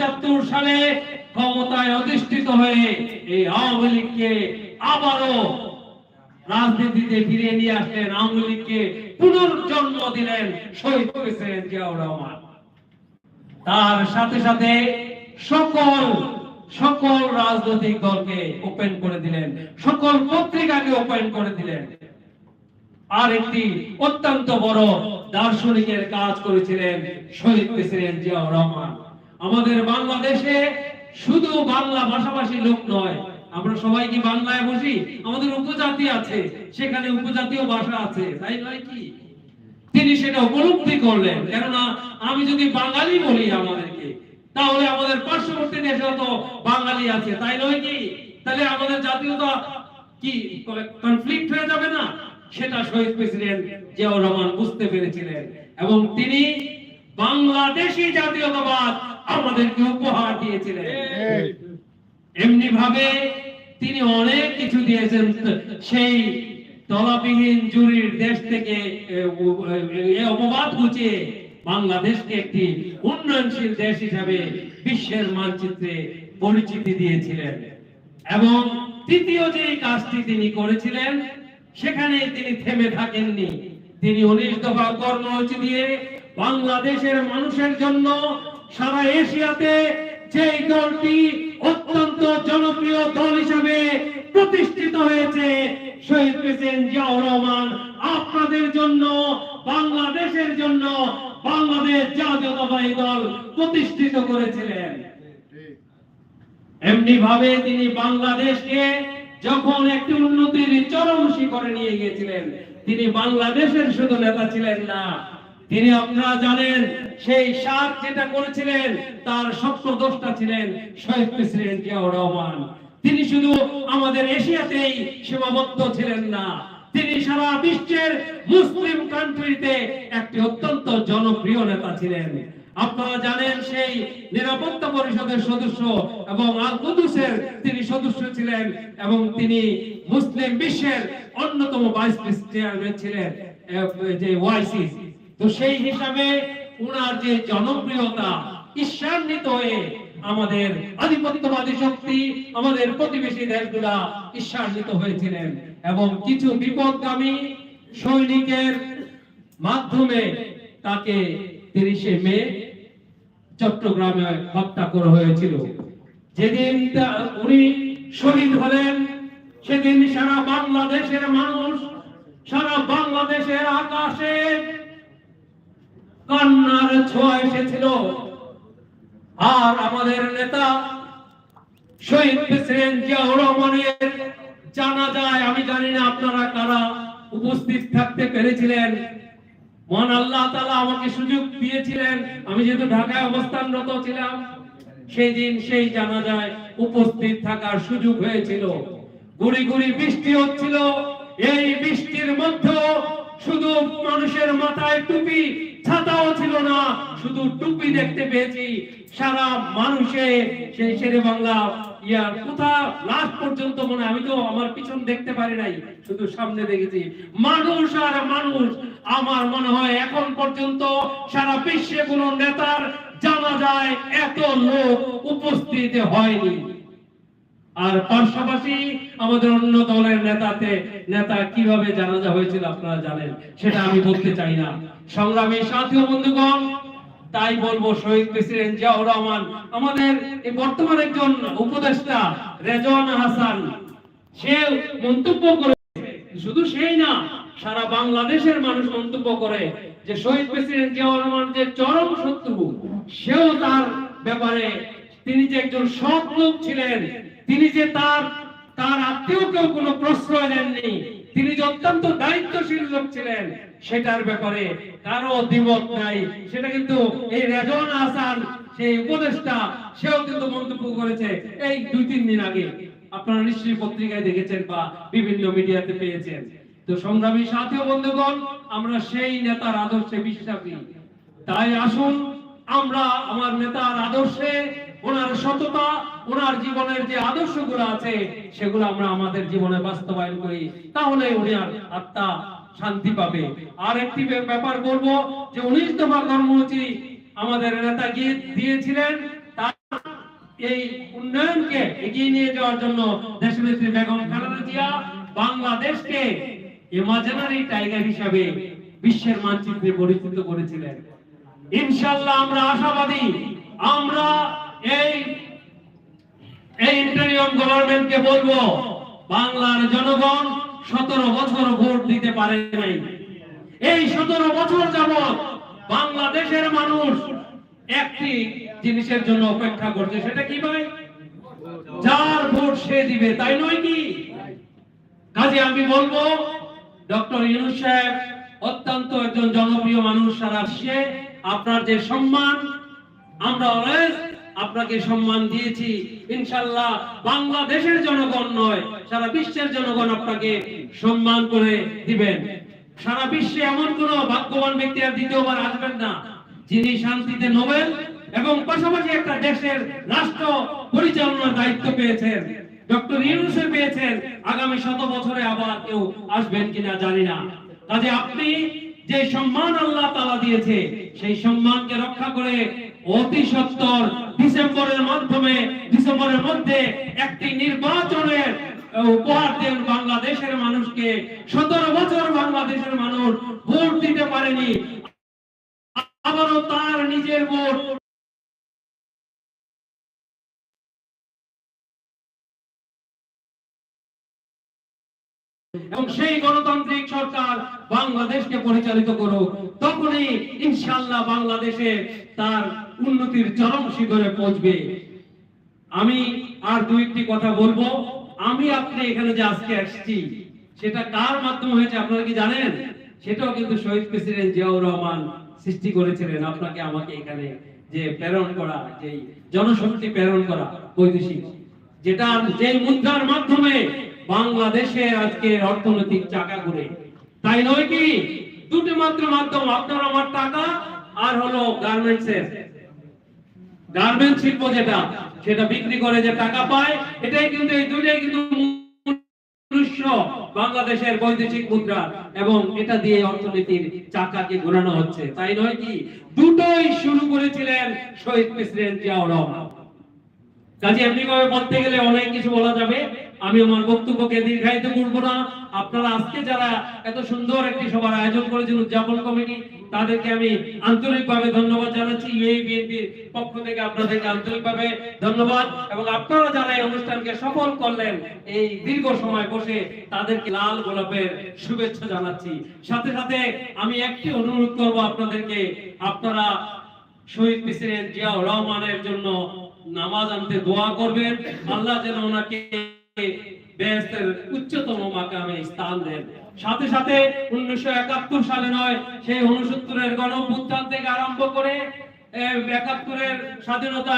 পঁচাত্তর সালে ক্ষমতায় অধিষ্ঠিত হয়ে এই আওয়ামী লীগকে আবারও রাজনীতিতে ফিরিয়ে নিয়ে আসলেন আওয়ামী লীগকে পুনর্জন্ম দিলেন শহীদ প্রেসিডেন্ট জিয়াউর রহমান। তার সাথে সাথে সকল সকল রাজনৈতিক দলকে ওপেন করে দিলেন, সকল পত্রিকাকে ওপেন করে দিলেন। আর একটি অত্যন্ত বড় দার্শনিকের কাজ করেছিলেন শহীদ প্রেসিডেন্ট জিয়াউর রহমান। আমাদের বাংলাদেশে শুধু বাংলা ভাষাভাষী লোক নয়, আমরা সবাই কি বাংলায় বসি আমাদের উপজাতি আছে, সেখানে উপজাতীয় ভাষা আছে, তাই নয় কি? তিনি সেটা উপলব্ধি করলেন, কেননা আমি যদি বাঙালি বলি আমাদেরকে, তাহলে আমাদের পার্শ্ববর্তী দেশেও তো বাঙালি আছে, তাই নয় কি? তাহলে আমাদের জাতীয়তা কি কনফ্লিক্ট হয়ে যাবে না? সেটা শহীদ প্রেসিডেন্ট জিয়াউর রহমান বুঝতে পেরেছিলেন, এবং তিনি বাংলাদেশি জাতীয়তাবাদ আমাদেরকে উপহার দিয়েছিলেন। এমনি ভাবে তিনি অনেক কিছু দিয়েছেন। সেই তলাবিহীন জুরির দেশ থেকে অপবাদ গুছিয়ে বাংলাদেশকে একটি উন্নয়নশীল দেশ হিসাবে বিশ্বের মানচিত্রে পরিচিতি দিয়েছিলেন। এবং তৃতীয় যে কাজটি তিনি করেছিলেন সেখানে তিনি থেমে থাকেননি। তিনি উনিশ দফা কর্মসূচি দিয়ে বাংলাদেশের মানুষের জন্য সারা এশিয়াতে যে দলটি অত্যন্ত জনপ্রিয় দল হিসেবে প্রতিষ্ঠিত হয়েছে, শহীদ প্রেসিডেন্ট জিয়াউর রহমান, আপনাদের জন্য, বাংলাদেশের জন্য বাংলাদেশ জাতীয়তাবাদী দল প্রতিষ্ঠিত করেছিলেন। এমনি ভাবে তিনি বাংলাদেশকে যখন একটি উন্নতির চরম শিখরে নিয়ে গিয়েছিলেন, তিনি বাংলাদেশের শুধু নেতা ছিলেন না তিনি আপনারা জানেন, সেই সাত যেটা করেছিলেন, তার স্বপ্নদোষটা ছিলেন, শহীদ প্রেসিডেন্ট জিয়াউর রহমান। তিনি শুধু আমাদের এশিয়াতেই সীমাবদ্ধ ছিলেন না, তিনি সারা বিশ্বের মুসলিম কান্ট্রিতে একটি অত্যন্ত জনপ্রিয় নেতা ছিলেন। আপনারা জানেন, সেই নিরাপত্তা পরিষদের সদস্য এবং আল কুদুসের তিনি সদস্য ছিলেন এবং তিনি মুসলিম বিশ্বের অন্যতম ভাইস চেয়ারম্যান ছিলেন যে ওয়াইসি তো সেই হিসাবে উনার যে জনপ্রিয়তা, ঈর্ষান্বিত হয়ে আমাদের আধিপত্যবাদী শক্তি, আমাদের প্রতিবেশী দেশগুলা ঈর্ষান্বিত হয়েছিলেন এবং কিছু বিপদগামী সৈনিকের মাধ্যমে তাকে তিরিশে মে চট্টগ্রামে হত্যা করা হয়েছিল। যেদিন উনি শহীদ হলেন, সেদিন সারা বাংলাদেশের মানুষ, সারা বাংলাদেশের আকাশে কান্নার ছোঁয়া এসেছিল। আর আমাদের নেতা শহীদ প্রেসিডেন্ট জানা যায় আমি জানি না আপনারা কারা উপস্থিত থাকতে পেরেছিলেন। আল্লাহ তাআলা আমাকে সুযোগ দিয়েছিলেন। আমি যেহেতু ঢাকায় অবস্থানরত ছিলাম, সেই দিন সেই জানা যায় উপস্থিত থাকার সুযোগ হয়েছিল। গুড়ি গুড়ি বৃষ্টি হচ্ছিল। এই বৃষ্টির মধ্যে শুধু মানুষের মাথায় টুপি ছাতাও ছিল না, শুধু টুপি দেখতে পেয়েছি। সারা মানুষে সেই শেরে বাংলা ইয়ার কোথা লাস্ট পর্যন্ত মনে আমি তো আমার পিছন দেখতে পারি নাই, শুধু সামনে দেখেছি। মানুষ আর মানুষ, আমার মনে হয় এখন পর্যন্ত সারা বিশ্বে কোন নেতার জানা যায় এত লোক উপস্থিত হয়নি। আর পাশাপাশি আমাদের অন্য দলের নেতাতে, নেতা কীভাবে জানাজা হয়েছিল আপনারা জানেন, সেটা আমি বলতে চাই না। সংগ্রামী সাথী বন্ধুগণ, তাই বলব শহীদ প্রেসিডেন্ট জিয়াউর রহমান, আমাদের এই বর্তমান একজন উপদেষ্টা রেজন হাসান, সে মন্তব্য করেছে শুধু সেই না, সারা বাংলাদেশের মানুষ মন্তব্য করে যে শহীদ প্রেসিডেন্ট জিয়াউর রহমান যে চরম শত্রু, সেও তার ব্যাপারে তিনি যে একজন সৎ লোক ছিলেন তিনি যে তার তার আত্মীয়কেও কোনো প্রশ্রয় দেননি, তিনি যে অত্যন্ত দায়িত্বশীল লোক ছিলেন, সেটার ব্যাপারে কারও দ্বিমত নাই। সেটা কিন্তু এই রেজন হাসান সেই উপদেষ্টা, সেও কিন্তু মন্তব্য করেছে এই দুই, তিন দিন আগে। আপনারা নিশ্চয়ই পত্রিকায় দেখেছেন বা বিভিন্ন মিডিয়াতে পেয়েছেন। তো সংগ্রামী সাথী বন্ধুগণ, আমরা সেই নেতার আদর্শে বিশ্বাসী। তাই আসুন, আমরা আমার নেতার আদর্শে ওনার সততা, ওনার জীবনের যে আদর্শগুলো আছে, সেগুলো আমরা আমাদের জীবনে বাস্তবায়ন করি। তাহলে ওনার আত্মা শান্তি পাবে। আর একটি ব্যাপার বলব যে উনিশ দফা কর্মসূচি আমাদের নেতা গিয়ে দিয়েছিলেন। এই উন্নয়নকে এগিয়ে নিয়ে যাওয়ার জন্য দেশনেত্রী বেগম খালেদা জিয়া বাংলাদেশকে ইমাজিনারি টাইগার হিসাবে বিশ্বের মানচিত্রে পরিচিত করেছিলেন। ইনশাআল্লাহ আমরা আশাবাদী, আমরা এই এই ইন্টারিয়ম গভর্নমেন্টকে বলব, বাংলার জনগণ সতেরো বছর ভোট দিতে পারে নাই। এই সতেরো বছর যাবৎ বাংলাদেশের মানুষ একটি জিনিসের জন্য অপেক্ষা করছে, সেটা কি ভাই? যার ভোট সে দিবে, তাই নয় কি? কাজে আমি বলব, ডক্টর ইউনুস সাহেব অত্যন্ত একজন জনপ্রিয় মানুষ, সারা আপনার যে সম্মান, আমরা অলওয়েজ আপনাকে সম্মান দিয়েছি। ইনশাল্লাহ বাংলাদেশের জনগণ নয়, সারা বিশ্বের জনগণ আপনাকে সম্মান করে দিবেন। সারা বিশ্বে এমন কোন ভাগ্যবান ব্যক্তি আর দ্বিতীয়বার আসবেন না, যিনি শান্তিতে নোবেল এবং পাশাপাশি একটা দেশের রাষ্ট্র পরিচালনার দায়িত্ব পেয়েছেন। ডক্টর ইউনুসে পেয়েছেন, আগামী শত বছরে আবার কেউ আসবেন কিনা জানি না। কাজে আপনি যে সম্মান আল্লাহ তালা দিয়েছে, সেই সম্মানকে রক্ষা করে অতি সত্তর ডিসেম্বরের মাধ্যমে, ডিসেম্বরের মধ্যে একটি নির্বাচনের উপহার দেন বাংলাদেশের মানুষকে। সতেরো বছর বাংলাদেশের মানুষ ভোট দিতে পারেনি। আবারও তার নিজের ভোট এবং সেই গণতান্ত্রিক সরকার বাংলাদেশকে পরিচালিত করুক, তখনই ইনশাল্লাহ বাংলাদেশে তার উন্নতির চরম শিখরে পৌঁছবে। আমি আর দুই একটি কথা বলব। আমি আপনি এখানে যে আজকে আসছি সেটা কার মাধ্যমে হয়েছে আপনারা কি জানেন? সেটাও কিন্তু শহীদ প্রেসিডেন্ট জিয়াউর রহমান সৃষ্টি করেছিলেন। আপনাকে আমাকে এখানে যে প্রেরণ করা যে জনশক্তি প্রেরণ করা বৈদেশিক যেটা যে মুদ্রার মাধ্যমে বাংলাদেশে আজকে অর্থনৈতিক চাকা ঘুরে। তাই নয় কি? দুটি মাত্র মাধ্যম, আপনার আমার টাকা আর হলো গার্মেন্টস এর। গার্মেন্ট শিল্প যেটা, সেটা বিক্রি করে যে টাকা পায়, এটাই কিন্তু এই দুইটাই কিন্তু বাংলাদেশের বৈদেশিক মুদ্রা এবং এটা দিয়ে অর্থনীতির চাকাকে ঘোরানো হচ্ছে। তাই নয় কি? দুটোই শুরু করেছিলেন শহীদ প্রেসিডেন্ট জিয়াউর রহমান। কাজে এমনি ভাবে বলতে গেলে অনেক কিছু বলা যাবে। আমি আমার বক্তব্যকে দীর্ঘায়িত করব না। আপনারা আজকে যারা এত সুন্দর একটি সভার আয়োজন করেছেন, উদযাপন কমিটি, তাদেরকে আমি আন্তরিকভাবে ধন্যবাদ জানাচ্ছি। ইউএই বিএনপির পক্ষ থেকে আপনাদেরকে আন্তরিকভাবে ধন্যবাদ। এবং আপনারা যারা এই অনুষ্ঠানকে সফল করলেন, এই দীর্ঘ সময় বসে তাদেরকে লাল গোলাপের শুভেচ্ছা জানাচ্ছি। সাথে সাথে আমি একটি অনুরোধ করব আপনাদেরকে, আপনারা শহীদ প্রেসিডেন্ট জিয়াউর রহমানের জন্য নামাজ আনতে দোয়া করবেন। আল্লাহ যেন ওনাকে বেহেস্তের উচ্চতম মাকামে স্থান দেন। সাথে সাথে উনিশশো একাত্তর সালে নয়, সেই উনসত্তরের গণ থেকে আরম্ভ করে একাত্তরের স্বাধীনতা